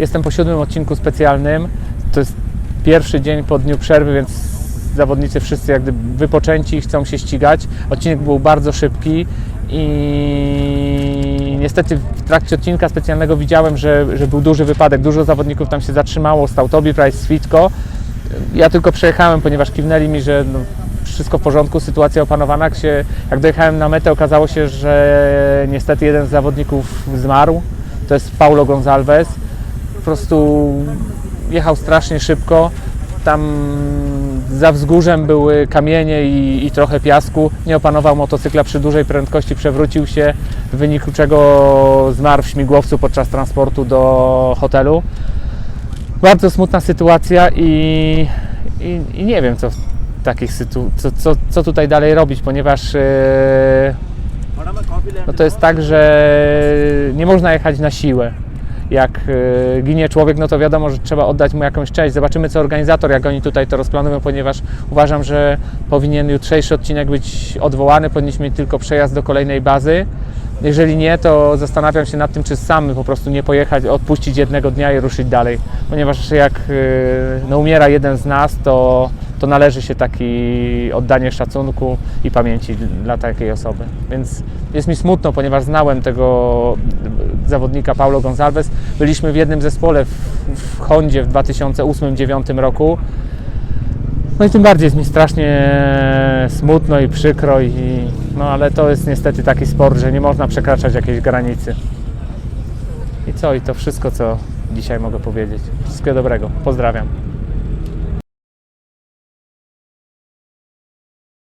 Jestem po siódmym odcinku specjalnym. To jest pierwszy dzień po dniu przerwy, więc zawodnicy wszyscy jak gdyby wypoczęci chcą się ścigać. Odcinek był bardzo szybki i niestety w trakcie odcinka specjalnego widziałem, że, że był duży wypadek. Dużo zawodników tam się zatrzymało, stał Tobi Price, Switko. Ja tylko przejechałem, ponieważ kiwnęli mi, że no, wszystko w porządku, sytuacja opanowana. Jak, się, jak dojechałem na metę, okazało się, że niestety jeden z zawodników zmarł. To jest Paulo Gonzalez. Po prostu jechał strasznie szybko. Tam za wzgórzem były kamienie i, i trochę piasku. Nie opanował motocykla przy dużej prędkości, przewrócił się, w wyniku czego zmarł w śmigłowcu podczas transportu do hotelu. Bardzo smutna sytuacja i, i, i nie wiem, co w takich sytu, co, co, co tutaj dalej robić, ponieważ e, no to jest tak, że nie można jechać na siłę. Jak e, ginie człowiek, no to wiadomo, że trzeba oddać mu jakąś część. Zobaczymy, co organizator, jak oni tutaj to rozplanują, ponieważ uważam, że powinien jutrzejszy odcinek być odwołany, powinniśmy mieć tylko przejazd do kolejnej bazy. Jeżeli nie, to zastanawiam się nad tym, czy sam po prostu nie pojechać, odpuścić jednego dnia i ruszyć dalej. Ponieważ jak y, no, umiera jeden z nas, to, to należy się taki oddanie szacunku i pamięci dla takiej osoby. Więc jest mi smutno, ponieważ znałem tego zawodnika Paulo Gonzalez. Byliśmy w jednym zespole w, w Hondzie w 2008-2009 roku. No i tym bardziej jest mi strasznie smutno i przykro, i, no ale to jest niestety taki sport, że nie można przekraczać jakiejś granicy. I co? I to wszystko, co dzisiaj mogę powiedzieć. Wszystkiego dobrego. Pozdrawiam.